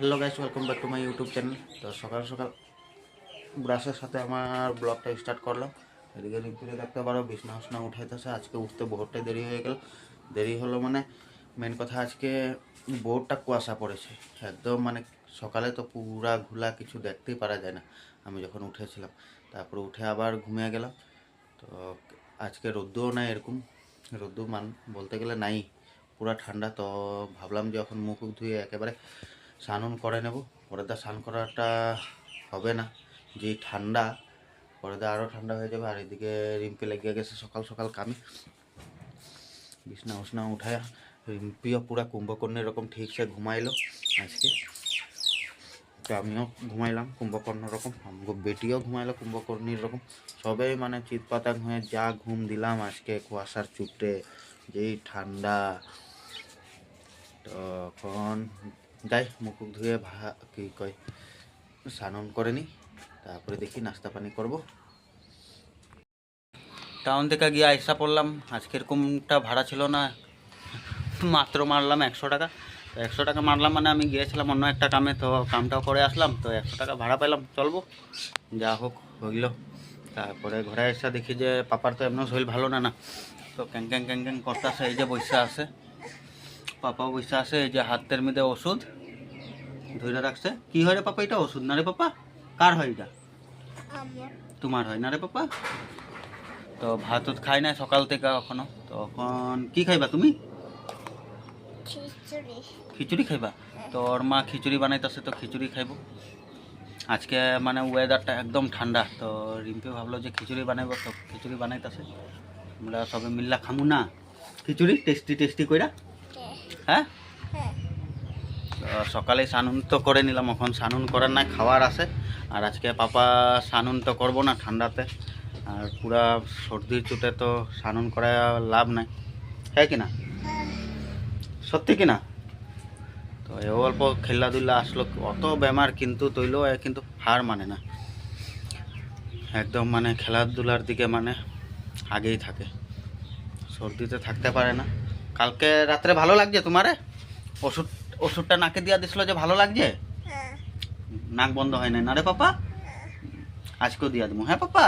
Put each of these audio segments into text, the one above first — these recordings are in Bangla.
Hello guys welcome back to my YouTube channel তো সকাল সকাল ব্রাশের সাথে আমার ব্লগটা স্টার্ট করলাম। এদিকে রিপিটে দেখতে পারো, বিছনা উসনা উঠাইতেছে। আজকে উঠতে বহুতটাই দেরি হয়ে গেল। দেরি হলো মানে মেন কথা আজকে বহুতটা কুয়াশা পড়েছে। একদম মানে সকালে তো পুরা ঘোলা, কিছু দেখতেই পারা যায় না। আমি যখন উঠেছিলাম, তারপরে উঠে আবার ঘুমিয়ে গেলাম। তো আজকে রোদ্দুও নাই এরকম। রোদ্দু মান, বলতে গেলে নাই। পুরা ঠান্ডা, তো ভাবলাম যে এখন মুখ ধুয়ে একেবারে স্নান করে নেব। পরে দা স্নান করাটা হবে না। যে ঠান্ডা, পরে দা আরও ঠান্ডা হয়ে যাবে। আর এদিকে রিম্পি লেগে গেছে সকাল সকাল কামে। বিছনা উছনা উঠায় রিম্পিও পুরা কুম্ভকর্ণের এরকম ঠিকসে ঘুমাইলো আজকে। তো আমিও ঘুমাইলাম কুম্ভকর্ণ রকম বেটিও ঘুমাইলো কুম্ভকর্ণীর রকম। সবাই মানে চিৎ পাতাং হয়ে যা ঘুম দিলাম আজকে কুয়াশার চুপটে। যেই ঠান্ডা, তখন যাই মুখ ধুয়ে ভা, কি কয়, স্নান করে নি। তারপরে দেখি নাস্তা পানি করব। টাউন থেকে গিয়ে আইসা পড়লাম। আজকে এরকমটা ভাড়া ছিল না। মাত্র মারলাম একশো টাকা। তো একশো টাকা মারলাম মানে আমি গিয়েছিলাম অন্য একটা কামে, তো কামটাও করে আসলাম। তো একশো টাকা ভাড়া পেলাম, চলবো। যা হোক, হইল। তারপরে ঘরে এসে দেখি যে, পাপার তো এমন শরীর ভালো না না। তো ক্যাং ক্যাং ক্যাং ক্যাং করতে আসে এই যে বৈশা আছে। পাপাও বৈশা আছে এই যে হাতের মধ্যে ওষুধ ধরে রাখছে। কি হয় রে পাপা এটা? ওষুধ না রে পাপা? কার হয় এটা? তোমার হয় না রে পাপা? তো ভাত খাই না সকাল থেকে এখনও তখন কি খাইবা তুমি? খিচুড়ি। খিচুড়ি খাইবা? তো ওর মা খিচুড়ি বানাইতেছে তো খিচুড়ি খাইব। আজকে মানে ওয়েদারটা একদম ঠান্ডা। তো রিম্পি ভাবলো যে খিচুড়ি বানাইব তো খিচুড়ি বানাইতেছে। আমরা সবে মিল্লা খামু না। খিচুড়ি টেস্টি টেস্টি কইরা হ্যাঁ? হ্যাঁ। সকালে সানুন তো করে নিলাম এখন সানুন করার নাই খাওয়ার আছে। আর আজকে পাপা সানুন তো করব না ঠান্ডাতে। আর পুরা সর্দির চুটে তো সানুন করা লাভ নাই। হ্যাঁ কি না? সত্যি কি না? তো এ অল্প খেলাধুলা আসলো অত বেমার কিন্তু তৈলেও কিন্তু হার মানে না। একদম মানে খেলাধুলার দিকে মানে আগেই থাকে। সর্দিতে থাকতে পারে না। কালকে রাত্রে ভালো লাগছে তোমারে? ওষুধ ওষুধটা নাকে দিয়া দিছিল যে ভালো লাগছে? হ্যাঁ। নাক বন্ধ হয় নাই। না রে পাপা? আজকেও দিয়া দেবো। হ্যাঁ পাপা?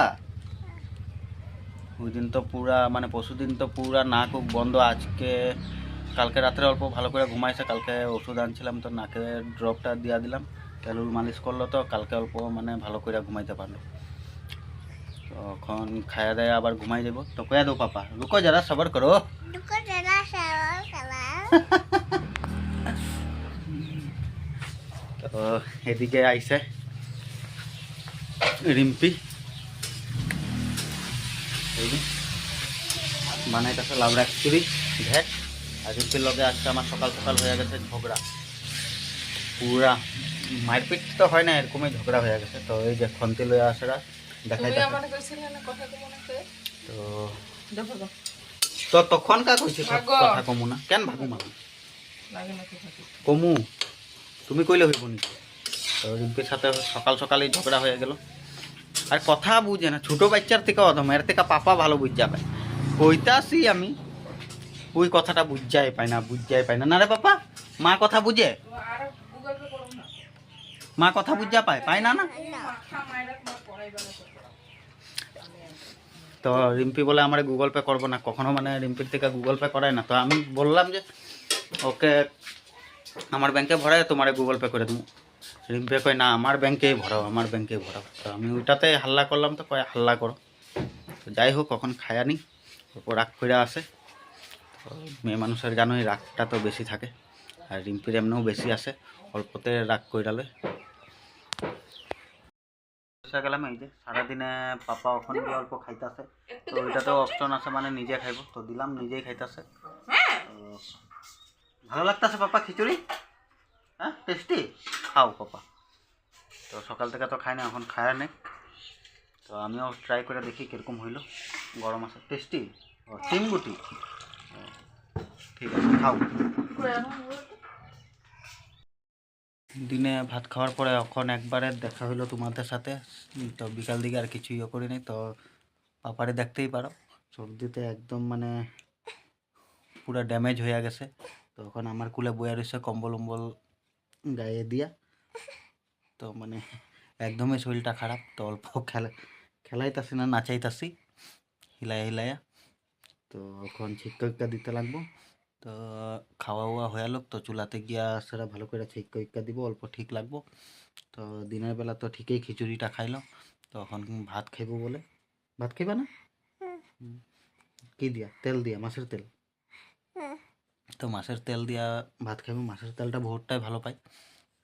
ওই দিন তো পুরা মানে পরশুদিন তো পুরা নাক বন্ধ। আজকে কালকে রাত্রে অল্প ভালো করে ঘুমাইছে। কালকে ওষুধ আনছিলাম তো নাকে ড্রপটা দিয়া দিলাম। তেলুল মালিশ করল তো কালকে অল্প মানে ভালো করে ঘুমাইতে পারল। তখন খায়া দেয় আবার ঘুমাই যাব তো কয়া দো পাপা রুকো যারা সবার করো। তো এদিকে আইছে রিম্পি। বানাইতেছে লাবড়া খিচুড়ি ভেট আর রিম্পির লগে আজকে আমার সকাল সকাল হয়ে গেছে ঝগড়া। পুরা মারপিট তো হয় না এরকমই ঝগড়া হয়ে গেছে। তো এই যে খন্তি লয়ে আসরা দেখাই তো। তো তখন কা কইছে। কথা কমু না? কেন ভাগু থাকি কমু। তুমি কইলে হইব নি। তো রিম্পির সাথে সকাল সকালেই ঝগড়া হয়ে গেল। আর কথা বুঝে না ছোট বাচ্চার থেকে অধম এর থেকে পাপা ভালো বুঝ যাবে কইতাছি আমি ওই কথাটা বুঝাই পাই না বুঝাই পাই না। না রে পাপা মা কথা বুঝে? মা কথা বুঝা পায় পায় না না মাথা মাইরা তোমার পড়াইবা না তো রিম্পি বলে আমার গুগল পে করব না। কখনো মানে রিম্পির থেকে গুগল পে করায় না। তো আমি বললাম যে, ওকে, আমার ব্যাংকে ভরায়, তোমার গুগল পে করে দেবো। রিম্পি কয়, না, আমার ব্যাংকেই ভরাও, আমার ব্যাংকেই ভরাও। তো আমি ওইটাতে হাল্লা করলাম তো, কয়, হাল্লা করো। তো যাই হোক কখন খায়া নি ওপর রাগ করে আসে। তো মেয়ে মানুষের জানোই রাগটা তো বেশি থাকে, আর রিম্পির এমনিও বেশি আসে। অল্পতে রাগ কইরালে বসে গেলাম এই যে সারাদিনে পাপা ওখানে গিয়ে অল্প খাইতেছে। তো ওইটাতেও অপশন আছে মানে নিজে খাইব তো দিলাম নিজেই খাইতেছে। তো ভালো লাগতেছে পাপা খিচুড়ি? হ্যাঁ টেস্টি খাও পাপা। তো সকাল থেকে তো খাই না এখন খায় নেই। তো আমিও ট্রাই করে দেখি কীরকম হইল গরম আছে। টেস্টি ও তিন গুটি ও, ঠিক আছে খাও। দিনে ভাত খাওয়ার পরে এখন একবারে দেখা হলো তোমাদের সাথে। তো বিকাল দিকে আর কিছুই ইয়ে করিনি, তো পাপারে দেখতেই পারো। সর্দিতে একদম মানে পুরো ড্যামেজ হয়ে গেছে। তো এখন আমার কুলে বয়ে রয়েছে কম্বল উম্বল গায়ে দিয়া। তো মানে একদমই শরীরটা খারাপ, তো অল্প খেলা, খেলাইতাছি না, নাচাইতাছি। হিলাইয়া হিলাইয়া তো এখন ছিক্কা দিতে লাগবো। তো খাওয়া ওয়া হয়ে লোক তো চুলাতে গিয়া সেটা ভালো করে ঠিক ইক্কা দিব অল্প ঠিক লাগবো। তো দিনের বেলা তো ঠিকই খিচুড়িটা খাইলাম তো এখন ভাত খাইবো বলে। ভাত খাইবা না? কি দিয়া? তেল দিয়া মাছের তেল? তো মাছের তেল দিয়া ভাত খাইবো মাছের তেলটা বহুতটাই ভালো পাই।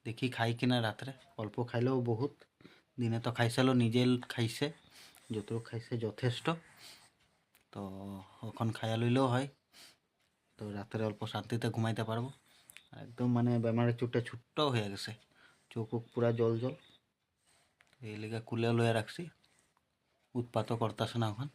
দেখি খাই কিনা রাত্রে অল্প খাইলেও বহুত। দিনে তো খাইছিল নিজে খাইছে যতটুকু খাইছে যথেষ্ট। তো ওখন খাইয়া লইলেও হয়। তো রাত্রে অল্প শান্তিতে ঘুমাইতে পারব। একদম মানে বেমারের চোটটা ছোট্টও হয়ে গেছে। চোখ পুরা জল জল। এই লেগে কুলে লয়ে রাখছি। উৎপাতও করতেছে না ওখান।